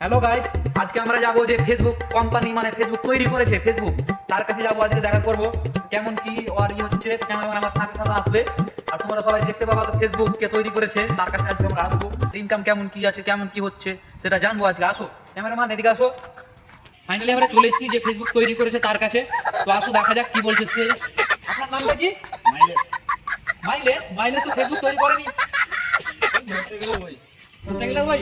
Hello guys আজকে আমরা যাব যে ফেসবুক কোম্পানি মানে ফেসবুক তৈরি করেছে ফেসবুক তার কাছে যাব আজকে দেখা করব কেমন কি ই হচ্ছে ক্যামেরাম্যান আমার সাথে সাথে আসবে। আর তোমরা সবাই দেখতে পাবা তো ফেসবুক কে তৈরি করেছে তার কাছে আজকে আমরা আসব। ইনকাম কেমন কি আছে কেমন কি হচ্ছে সেটা জানব আজকে। আসো ক্যামেরাম্যান এদিকে আসো। ফাইনালি আমরা চলে এসেছি যে ফেসবুক তৈরি করেছে তার কাছে। তো আসো দেখা যাক কি বলছে সে। আপনার নামটা কি? মাইলেজ মাইলেস মাইলেস তো ফেসবুক তৈরি করেনি। গেলে ওই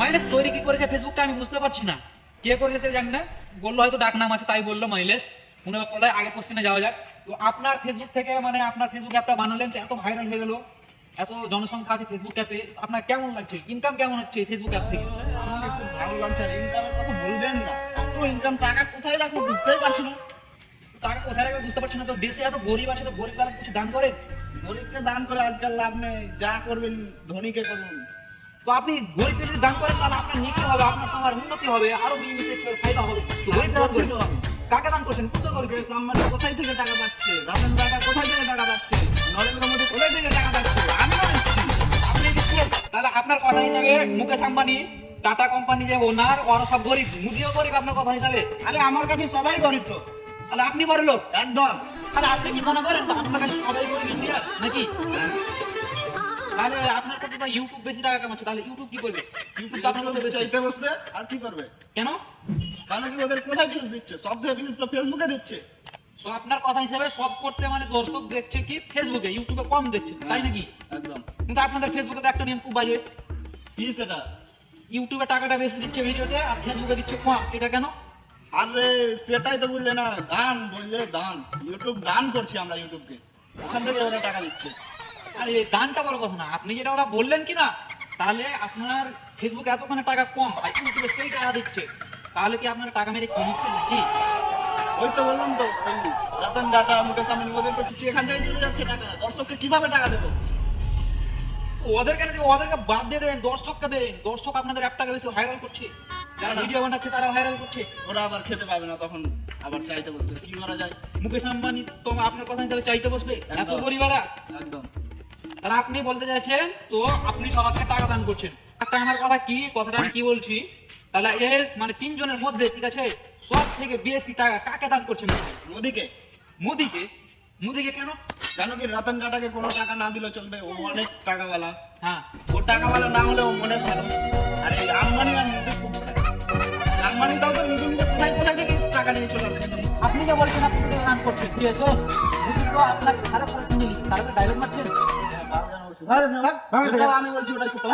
মাইলেস তৈরি কি করেছে ফেসবুকটা আমি বুঝতে পারছি না। কে করেছে জানি না। বলল হয়তো ডাক নাম আছে, তাই বলল মাইলেস মনে করলে আগে কোশ্চেনে যাওয়া যাক। তো আপনার ফেসবুক থেকে মানে আপনার ফেসবুক অ্যাপটা বানালেন এত ভাইরাল হয়ে গেল। এত জনসংখ্যা আছে ফেসবুক অ্যাপে আপনার কেমন লাগছে? ইনকাম কেমন হচ্ছে ফেসবুক অ্যাপ থেকে? ভালো লাগছে ইনকামের কথা বলবেন না। ইনকাম টাকা কোথায় রাখব বুঝতেই পারছি না। টাকা কোথায় রাখবে বুঝতে পারছি না। তো দেশে এত গরিব আছে, তো গরিব তারা কিছু দান করে? গরিবকে দান করে আজকাল লাভ নেই। যা করবেন ধনীকে করুন। তো আপনি যদি দান করেন তাহলে আপনার হবে আপনার তোমার উন্নতি হবে আরও বিজনেস ফায়দা হবে। তো গরিব দান করছেন? কত গরিব মুকেশ আম্বানি কোথায় থেকে টাকা পাচ্ছে? রতন টাকা কোথায় থেকে টাকা পাচ্ছে? নরেন্দ্র মোদী কোথায় থেকে টাকা পাচ্ছে? আমি আপনি দিচ্ছেন তাহলে আপনার কথা হিসাবে মুকেশ আম্বানি টাটা কোম্পানি যে ওনার ওরা সব গরিব। মুদিও গরিব আপনার কথা হিসাবে। আরে আমার কাছে সবাই গরিব তো। তাহলে আপনি বড় লোক। একদম। তাহলে আপনি কি মনে করেন আপনার কাছে সবাই গরিব ইন্ডিয়ার? নাকি? তাহলে আপনার ইউটিউব বেশি টাকা কামাচ্ছে তাহলে ইউটিউব কি করবে? ইউটিউব তো আপনার বেশি চাইতে বসবে আর কি করবে? কেন? কারণ কি ওদের কোথায় ভিউজ দিচ্ছে? সব থেকে ভিউজ তো ফেসবুকে দিচ্ছে। তো আপনার কথা হিসাবে সব করতে মানে দর্শক দেখছে কি ফেসবুকে ইউটিউবে কম দেখছে তাই নাকি? একদম। কিন্তু আপনাদের ফেসবুকে তো একটা নিয়ম খুব বাজে। কি সেটা? ইউটিউবে টাকাটা বেশি দিচ্ছে ভিডিওতে আর ফেসবুকে দিচ্ছে কম এটা কেন? আরে সেটাই তো বুঝলে না দান বললে দান। ইউটিউব দান করছি আমরা ইউটিউবকে ওখান থেকে ওরা টাকা দিচ্ছে আরে দানটা বড় কথা না। আপনি যেটা কথা বললেন কি না তাহলে আপনার ফেসবুকে এতখানি টাকা কম আর ইউটিউবে সেই টাকা দিচ্ছে তাহলে কি আপনার টাকা মেরে কিনছেন নাকি? ওই তো বললাম তো রতন ডাটা মুকেশ আম্বানি ওদের তো কিছু এখান থেকে যাচ্ছে টাকা। দর্শককে কীভাবে টাকা দেবো? ওদের কেন দেবো? ওদেরকে বাদ দিয়ে দেন দর্শককে দেন। দর্শক আপনাদের অ্যাপটাকে বেশি ভাইরাল করছে। যারা ভিডিও বানাচ্ছে তারা ভাইরাল করছে। ওরা আবার খেতে পাবে না তখন আবার চাইতে বসবে। কি করা যায়? মুকেশ আম্বানি তো আপনার কথা হিসাবে চাইতে বসবে। এত একদম। তাহলে আপনি বলতে চাইছেন তো আপনি সবাইকে টাকা দান করছেন। একটা আমার কথা কি কথাটা আমি কি বলছি? তাহলে এর মানে তিনজনের মধ্যে ঠিক আছে? সব থেকে বেশি টাকা কাকে দান করছেন? মোদিকে। মোদিকে? মোদিকে কেন? জানো কি রতন টাটাকে কোনো টাকা না দিলেও চলবে? ও অনেক টাকাওয়ালা। হ্যাঁ। ও টাকাওয়ালা না হলেও মনে ভালো। আর এই আম্বানি আর মোদি খুব আম্বানি তাও তো নিজে নিজে কোথায় কোথায় থেকে টাকা নিয়ে চলে আসে। আপনি যে বলছেন আপনি দান করছেন ঠিক আছে? মোদি তো আপনার খারাপ করে কিনে তারপরে ডায়লগ মারছেন। আমি বলছি ওটাই সত্য।